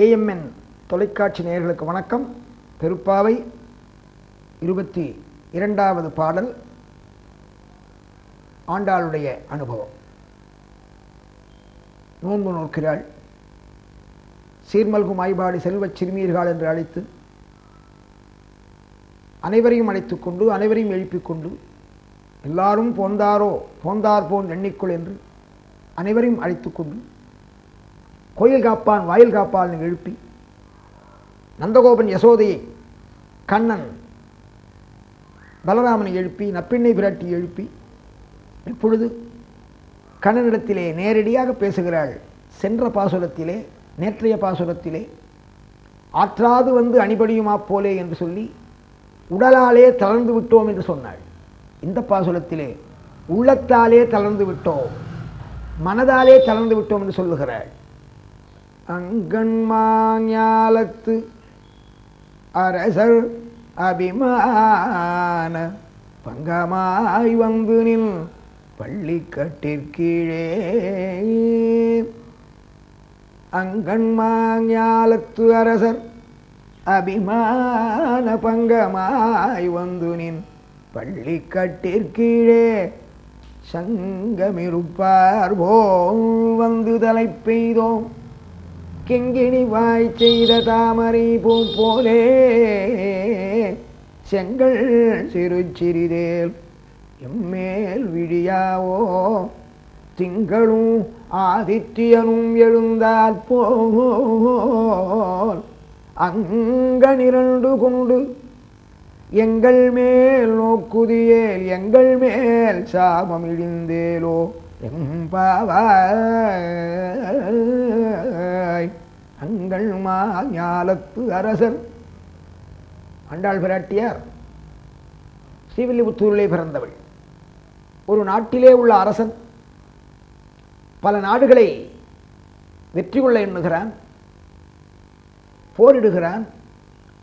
AMN தொலைக்காட்சி நேயர்களுக்கு வணக்கம். பெருப்பாவை இருபத்தி இரண்டாவது பாடல். ஆண்டாளுடைய அனுபவம். நோன்பு நோக்கிறாள் சீர்மல்கும் ஆய்பாடி செல்வச் சிறுமீர்கள் என்று அழைத்து அனைவரையும் அழைத்து கொண்டு அனைவரையும் எழுப்பிக் கொண்டு எல்லாரும் போந்தாரோ போந்தார் போன் எண்ணிக்கொள் என்று அனைவரையும் அழைத்து கொண்டு கோயில் காப்பான் வாயில் காப்பான் எழுப்பி நந்தகோபன் யசோதையை கண்ணன் பலராமனை எழுப்பி நப்பிண்ணை பிராட்டி எழுப்பி இப்பொழுது கண்ணனிடத்திலே நேரடியாக பேசுகிறாள். சென்ற பாசுரத்திலே நேற்றைய பாசுரத்திலே ஆற்றாது வந்து அணிபடியுமா போலே என்று சொல்லி உடலாலே தளர்ந்து விட்டோம் என்று சொன்னாள். இந்த பாசுரத்திலே உள்ளத்தாலே தளர்ந்து விட்டோம் மனதாலே தளர்ந்து விட்டோம் என்று சொல்லுகிறாள். அங்கன்மாஞாலத்து அரசர் அபிமான. பங்கமாய் வந்து நின் பள்ளிக்கட்டிற்கீழே அங்கன்மாஞாலத்து அரசர் அபிமான. பங்கமாய் வந்து நின் பள்ளிக்கட்டிற்கீழே சங்கமிருப்பார் போல் வந்து தலை பெய்தோம். கிங்கிணி வாய் செய்த தாமரை பூ போலே. செங்கல் சிறு சிறிதேல் எம்மேல் விழியாவோ. திங்களும் ஆதித்யனும் எழுந்தாற் போல். அங்க நிரண்டு கொண்டு எங்கள் மேல் நோக்குதியேல் எங்கள் மேல் சாபம் இழிந்தேலோ. எம்பாவாய் அங்கள் மா ஞாலத்து அரசர். அண்டாள் பிராட்டியார் ஸ்ரீவில்லிபுத்தூரிலே பிறந்தவள். ஒரு நாட்டிலே உள்ள அரசன். பல நாடுகளை வெற்றி கொள்ள எண்ணுகிறான். போரிடுகிறான்.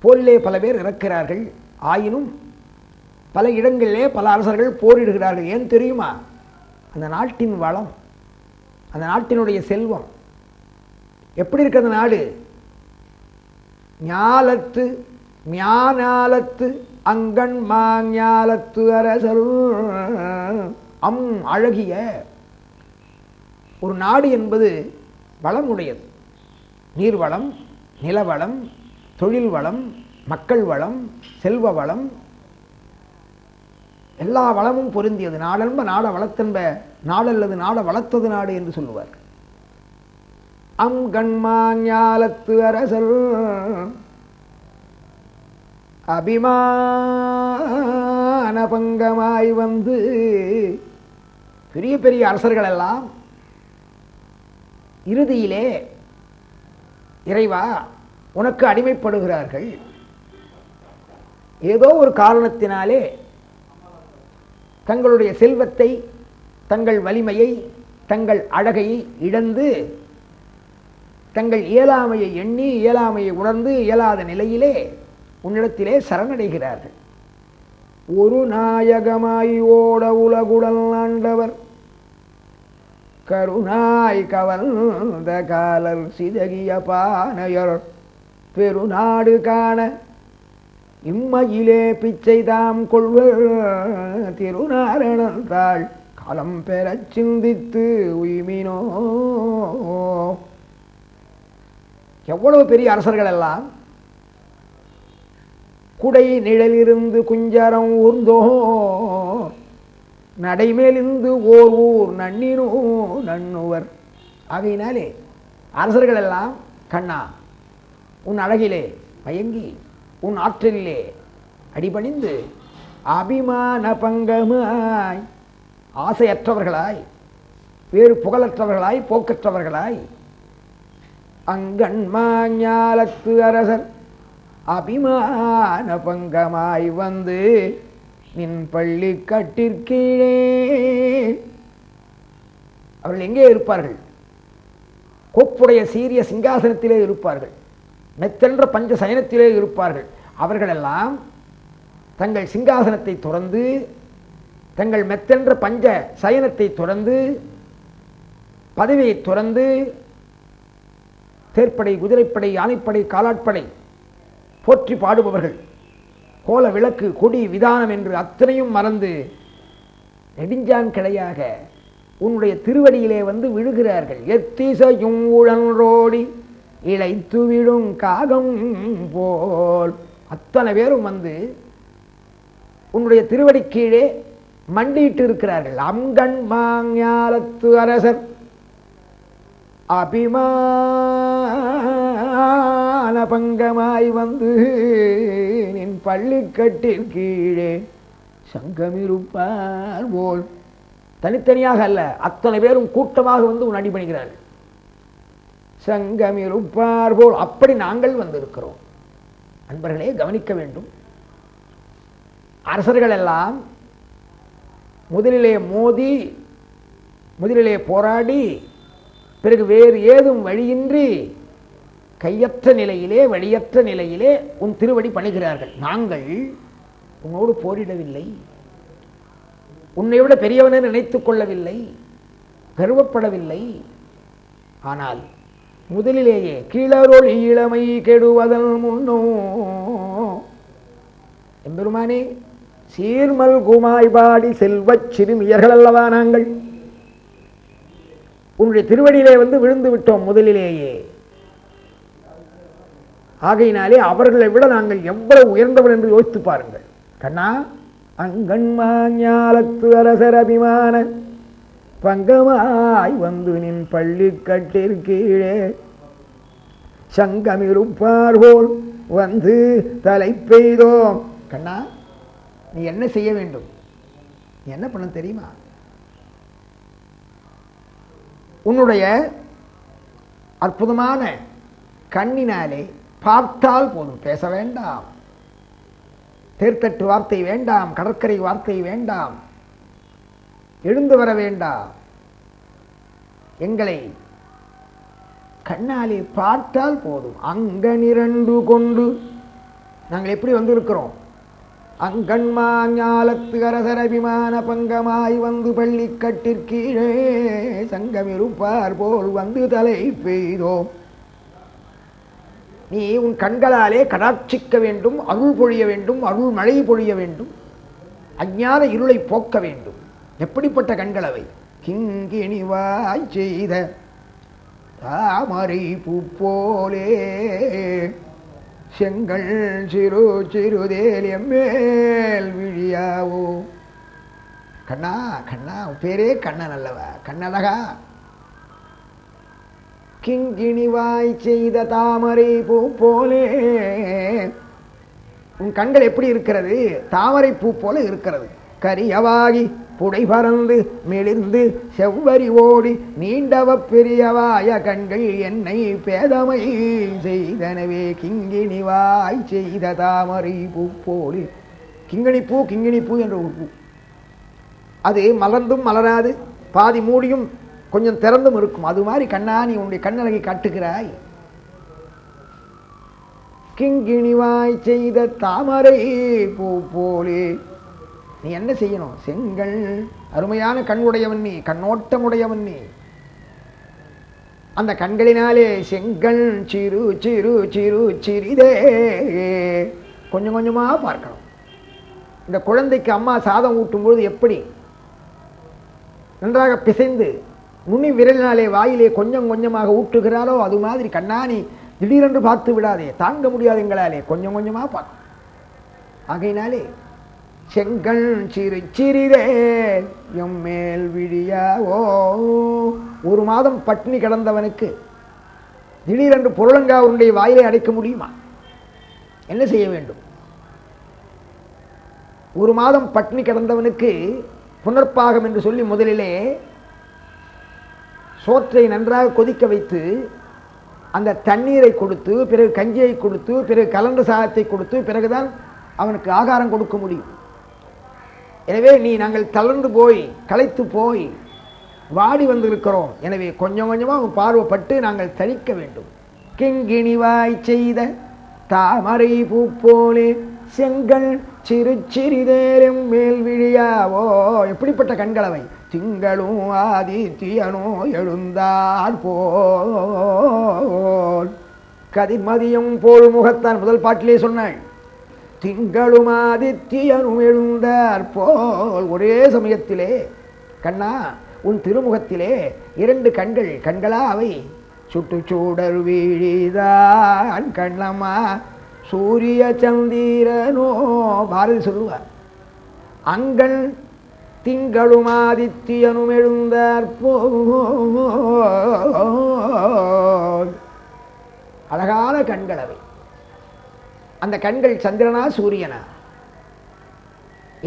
போரிலே பல பேர் இறக்கிறார்கள். ஆயினும் பல இடங்களிலே பல அரசர்கள் போரிடுகிறார்கள். ஏன் தெரியுமா? அந்த நாட்டின் வளம் அந்த நாட்டினுடைய செல்வம் எப்படி இருக்கு அந்த நாடு? ஞாலத்து ஞானாலத்து அங்கன் மாஞாலத்து அரசர் அம் அழகிய ஒரு நாடு என்பது வளம் உடையது நீர்வளம் நிலவளம் தொழில் வளம் மக்கள் வளம் செல்வ வளம் எல்லா வளமும் பொருந்தியது. நாடென்ப நாட வளத்தென்ப நாடல்லது நாட வளர்த்தது நாடு என்று சொல்லுவார் அம் கண்மாஞாலத்து அரசல் அபிமான பங்கமாய் வந்து பெரிய பெரிய அரசர்கள் எல்லாம் இறுதியிலே இறைவா உனக்கு அடிமைப்படுகிறார்கள். ஏதோ ஒரு காரணத்தினாலே தங்களுடைய செல்வத்தை தங்கள் வலிமையை தங்கள் அழகை இழந்து தங்கள் இயலாமையை எண்ணி இயலாமையை உணர்ந்து இயலாத நிலையிலே உன்னிடத்திலே சரணடைகிறார்கள். ஒரு நாயகமாய் ஓட உலகுடல் ஆண்டவர் கருணாய் கவர்ந்த காலர் சிதகிய பானையர் பெருநாடு காண இம்மையிலே பிச்சை தாம் கொள்வர். திருநாரணன் தாள் காலம் பெறச் சிந்தித்து உய்மினோ. எவ்வளவு பெரிய அரசர்கள் எல்லாம்? குடை நிழலிருந்து குஞ்சரம் ஊர்ந்தோ நடைமேலிருந்து ஓர் ஊர் நன்னினோ நன்னுவர். ஆகையினாலே அரசர்கள் எல்லாம் கண்ணா உன் அழகிலே மயங்கி உன் ஆற்றலிலே அடிபணிந்து அபிமான பங்கமாய் ஆசையற்றவர்களாய் வேறு புகழற்றவர்களாய் போக்கற்றவர்களாய் அங்கண்மாஞாலத்து அரசர் அபிமான பங்கமாய் வந்து நின் பள்ளி கட்டிற்கீழே. அவர்கள் எங்கே இருப்பார்கள்? கோப்புடைய சீரிய சிங்காசனத்திலே இருப்பார்கள். மெத்தென்ற பஞ்ச சயனத்திலே இருப்பார்கள். அவர்களெல்லாம் தங்கள் சிங்காசனத்தை துறந்து தங்கள் மெத்தென்ற பஞ்ச சயனத்தை துறந்து பதவியை துறந்து தேர்ப்படை குதிரைப்படை யானைப்படை காலாட்படை போற்றி பாடுபவர்கள். கோல விளக்கு கொடி விதானம் என்று அத்தனையும் மறந்து நெடுஞ்சான் கிளையாக உன்னுடைய திருவடியிலே வந்து விழுகிறார்கள். எத்திசையும் உழன்றோடி இழைத்து விழும் காகம் போல் அத்தனை பேரும் வந்து உன்னுடைய திருவடி கீழே மண்டியிட்டு இருக்கிறார்கள் அங்கன் மாஞாலத்து அரசர் அபிமான பங்கமாய் வந்து நின் பள்ளிக்கட்டின் கீழே சங்கமிருப்பார் போல். தனித்தனியாக அல்ல அத்தனை பேரும் கூட்டமாக வந்து உன் அடிபணிகிறார்கள் சங்கமிருப்பார் போல் அப்படி நாங்கள் வந்திருக்கிறோம். அன்பர்களே கவனிக்க வேண்டும். அரசர்கள் எல்லாம் முதலிலே மோதி முதலிலே போராடி பிறகு வேறு ஏதும் வழியின்றி கையற்ற நிலையிலே வழியற்ற நிலையிலே உன் திருவடி பணிகிறார்கள். நாங்கள் உன்னோடு போரிடவில்லை. உன்னை விட பெரியவனை நினைத்துக் கொள்ளவில்லை. கருவப்படவில்லை. ஆனால் முதலிலேயே கீழரோள் இளமை கெடுவதன் முன்னோ எம்பெருமானே சீர்மல் குமாய் பாடி செல்வச் சிறுமியர்கள் அல்லவா நாங்கள்? உன்னுடைய திருவடியிலே வந்து விழுந்து விட்டோம் முதலிலேயே. ஆகையினாலே அவர்களை விட நாங்கள் எவ்வளவு உயர்ந்தவர் என்று யோசித்து பாருங்கள். கண்ணா அங்கன்மாஞாலத்து அரசர் அபிமான பங்கமாய் வந்து நின் பள்ளி கட்டிற்கீழே சங்கமிருப்பார் போல் வந்து தலை பெய்தோம். கண்ணா நீ என்ன செய்ய வேண்டும்? என்ன பண்ண தெரியுமா? உன்னுடைய அற்புதமான கண்ணினாலே பார்த்தால் போதும். பேச வேண்டாம். தேர்த்தட்டு வார்த்தை வேண்டாம். கடற்கரை வார்த்தை வேண்டாம். எழுந்து வர வேண்டாம். எங்களை கண்ணாலே பார்த்தால் போதும். அங்கனிரண்டு கொண்டு நாங்கள் எப்படி வந்திருக்கிறோம்? அங்கண்மாஞாலத்து அரசர் அபிமான பங்கமாய் வந்து பள்ளி கட்டிற்கீழே சங்கமிருப்பார் போல் வந்து தலை பெய்தோம் நீ உன் கண்களாலே கடாட்சிக்க வேண்டும் அருள் பொழிய வேண்டும் அருள் மழை பொழிய வேண்டும் அஞ்ஞான இருளை போக்க வேண்டும். எப்படிப்பட்ட கண்கள் அவை? கிங்கிணிவாய் செய்த தாமரை பூப்போலே செங்கல் சிறு சிறுதேல் எம்மேல் விழியாவோ. கண்ணா கண்ணா பேரே கண்ணன் அல்லவா? கண்ணழகா. கிங்கிணிவாய் செய்த தாமரை பூ போலே. உன் கண்கள் எப்படி இருக்கிறது? தாமரை பூ போல இருக்கிறது. கரியவாகி புடை பறந்து மெளிர்ந்து செவ்வரி ஓடி நீண்டவ பெரியவாய கண்கள் என்னை பேதமை செய்தனவே. கிங்கிணிவாய் செய்த தாமரை பூ போலே. கிங்கிணி பூ கிங்கிணி பூ என்ற ஒரு பூ. அது மலர்ந்தும் மலராது பாதி மூடியும் கொஞ்சம் திறந்தும் இருக்கும். அது மாதிரி கண்ணா நீ உன்னுடைய கண்ணழகை காட்டுகிறாய். கிங்கிணிவாய் செய்த தாமரை பூ போலே. நீ என்ன செய்யணும்? செங்கல். அருமையான கண் உடையவன் நீ கண்ணோட்டம் உடையவன் நீ. அந்த கண்களினாலே செங்கல் சிறு சிறு சிறு சிறிதே. கொஞ்சம் கொஞ்சமா பார்க்கணும். இந்த குழந்தைக்கு அம்மா சாதம் ஊட்டும்பொழுது எப்படி? நன்றாக பிசைந்து நுனி விரலினாலே வாயிலே கொஞ்சம் கொஞ்சமாக ஊட்டுகிறாரோ அது மாதிரி கண்ணாணி திடீரென்று பார்த்து விடாதே. தாங்க முடியாது எங்களாலே. கொஞ்சம் கொஞ்சமாக பார்க்கணும். ஆகையினாலே செங்கல் சிறு சிறிதே எம்மேல் விழியாவோ? ஒரு மாதம் பட்டினி கிடந்தவனுக்கு திடீரென்று புரளங்காவனுடைய வாயிலை அடைக்க முடியுமா? என்ன செய்ய வேண்டும்? ஒரு மாதம் பட்டினி கிடந்தவனுக்கு புனர்ப்பாகம் என்று சொல்லி முதலிலே சோற்றை நன்றாக கொதிக்க வைத்து அந்த தண்ணீரை கொடுத்து பிறகு கஞ்சியை கொடுத்து பிறகு கலந்த சாதத்தை கொடுத்து பிறகுதான் அவனுக்கு ஆகாரம் கொடுக்க முடியும். எனவே நீ நாங்கள் தளர்ந்து போய் களைத்து போய் வாடி வந்திருக்கிறோம். எனவே கொஞ்சம் கொஞ்சமாக அவங்க பார்வைப்பட்டு நாங்கள் தணிக்க வேண்டும். கிங்கிணிவாய் செய்த தாமரை பூப்போலே செங்கல் சிறு சிறிதேரும் மேல் விழியாவோ? எப்படிப்பட்ட கண்களவை? திங்களும் ஆதித்யனோ எழுந்தால் போல். கதிமதியும் போல் முகத்தான் முதல் பாட்டிலே சொன்னாள். திங்களும் ஆதித்யனும் எழுந்தார் போல் ஒரே சமயத்திலே கண்ணா உன் திருமுகத்திலே இரண்டு கண்கள் கண்களா அவை சுட்டுச்சூடர் வீழிதான் கண்ணம்மா. சூரிய சந்திரனோ பாரதி சொல்லுவார். அங்கன் திங்களும் ஆதித்யனும் எழுந்தார் போல் அழகான கண்கள் அவை. அந்த கண்கள் சந்திரனா சூரியனா?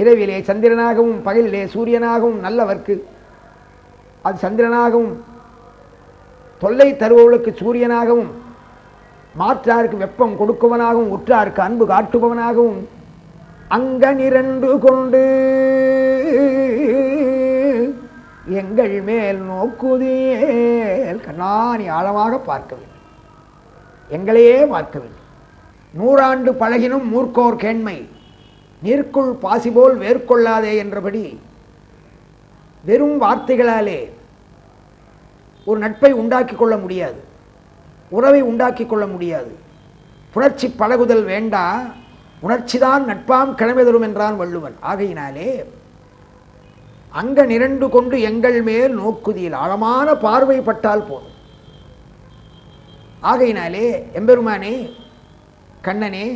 இரவிலே சந்திரனாகவும் பகலிலே சூரியனாகவும் நல்லவர்க்கு அது சந்திரனாகவும் தொல்லை தருபவளுக்கு சூரியனாகவும் மாற்றாருக்கு வெப்பம் கொடுக்குவனாகவும் உற்றாருக்கு அன்பு காட்டுபவனாகவும் அங்கனிரண்டு கொண்டு எங்கள் மேல் நோக்குதியேல் கண்ணா நீ ஆழமாக பார்க்கவில்லை. எங்களையே பார்க்கவில்லை. நூறாண்டு பழகினும் மூர்க்கோர் கேண்மை. நீர்க்குள் பாசிபோல் வேர்கொள்ளாதே என்றபடி வெறும் வார்த்தைகளாலே ஒரு நட்பை உண்டாக்கி கொள்ள முடியாது. உறவை உண்டாக்கி கொள்ள முடியாது. புணர்ச்சி பழகுதல் வேண்டா உணர்ச்சிதான் நட்பாம் கிழமை தரும் என்றான் வள்ளுவன். ஆகையினாலே அங்க நிரண்டு கொண்டு எங்கள் மேல் நோக்குதியில் ஆழமான பார்வை பட்டால் போதும். ஆகையினாலே எம்பெருமானே கண்ணனே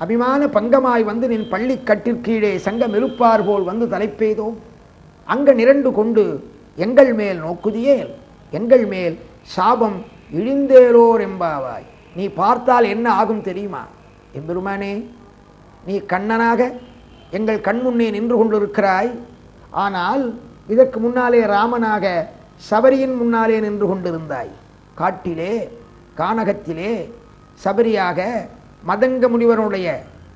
அபிமான பங்கமாய் வந்து நின் பள்ளி கட்டிற்கீழே சங்கம் இருப்பார் போல் வந்து தலைப்பெய்தோம் அங்க நிரண்டு கொண்டு எங்கள் மேல் நோக்குதியேல்? எங்கள் மேல் சாபம் இழிந்தேலோர் எம்பாவாய் நீ பார்த்தால் என்ன ஆகும் தெரியுமா? எம்பெருமானே நீ கண்ணனாக எங்கள் கண் முன்னே நின்று கொண்டிருக்கிறாய். ஆனால் இதற்கு முன்னாலே ராமனாக சபரியின் முன்னாலே நின்று கொண்டிருந்தாய். காட்டிலே கானகத்திலே சபரியாக மதங்க முனிவனுடைய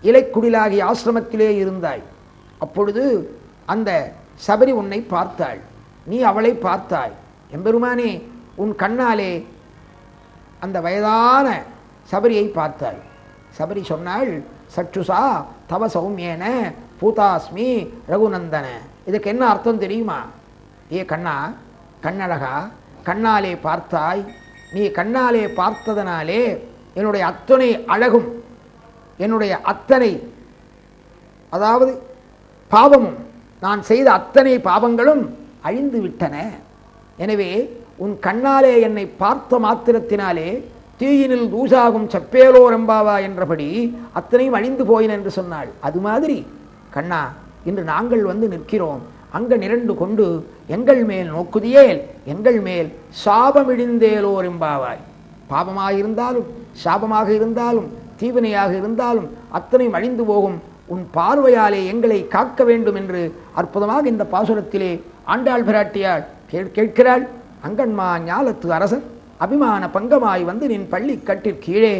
இலைக்குடிலாகிய ஆசிரமத்திலே இருந்தாய். அப்பொழுது அந்த சபரி உன்னை பார்த்தாள். நீ அவளை பார்த்தாய். எம்பெருமானே உன் கண்ணாலே அந்த வயதான சபரியை பார்த்தாள் சபரி சொன்னாள் சற்றுசா தவ சௌமியன பூதாஸ்மி ரகுநந்தன. இதுக்கு என்ன அர்த்தம் தெரியுமா? ஏ கண்ணா கண்ணழகா கண்ணாலே பார்த்தாய். நீ கண்ணாலே பார்த்ததனாலே என்னுடைய அத்தனை அழகும் என்னுடைய அத்தனை அதாவது பாவமும் நான் செய்த அத்தனை பாவங்களும் அழிந்து விட்டன. எனவே உன் கண்ணாலே என்னை பார்த்த மாத்திரத்தினாலே தீயினில் தூசாகும் செப்பேலோ ரம்பாவா என்றபடி அத்தனையும் அழிந்து போயின என்று சொன்னாள். அது மாதிரி கண்ணா இன்று நாங்கள் வந்து நிற்கிறோம். அங்க நிரண்டு கொண்டு எங்கள் மேல் நோக்குதியேல் எங்கள் மேல் சாபமிழிந்தேலோ ரெம்பாவாய். பாபமாக இருந்தாலும் சாபமாக இருந்தாலும் தீவினையாக இருந்தாலும் அத்தனையும் அழிந்து போகும். உன் பார்வையாலே எங்களை காக்க வேண்டும் என்று அற்புதமாக இந்த பாசுரத்திலே ஆண்டாள் பிராட்டியாள் கேட்கிறாள். அங்கன்மா ஞாலத்து அரசன் அபிமான பங்கமாய் வந்து நின் பள்ளி கட்டிற் கீழே.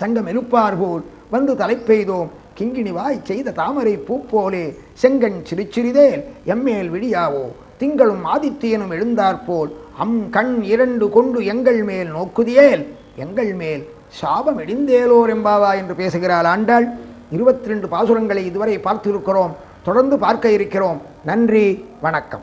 சங்கம் எழுப்பார் போல் வந்து தலைப்பெய்தோம் கிங்கிணி வாய் செய்த தாமரை பூ போலே செங்கண் சிறுச்சிறிதேல் எம்மேல் விடியாவோ திங்களும் ஆதித்யனும் எழுந்தாற்போல் அம் கண் இரண்டு கொண்டு எங்கள் மேல் நோக்குதியேல். எங்கள் மேல் சாபம் இடிந்தேலோர் எம்பாவா என்று பேசுகிறாள் ஆண்டாள். இருபத்தி ரெண்டு பாசுரங்களை இதுவரை பார்த்திருக்கிறோம். தொடர்ந்து பார்க்க இருக்கிறோம். நன்றி வணக்கம்.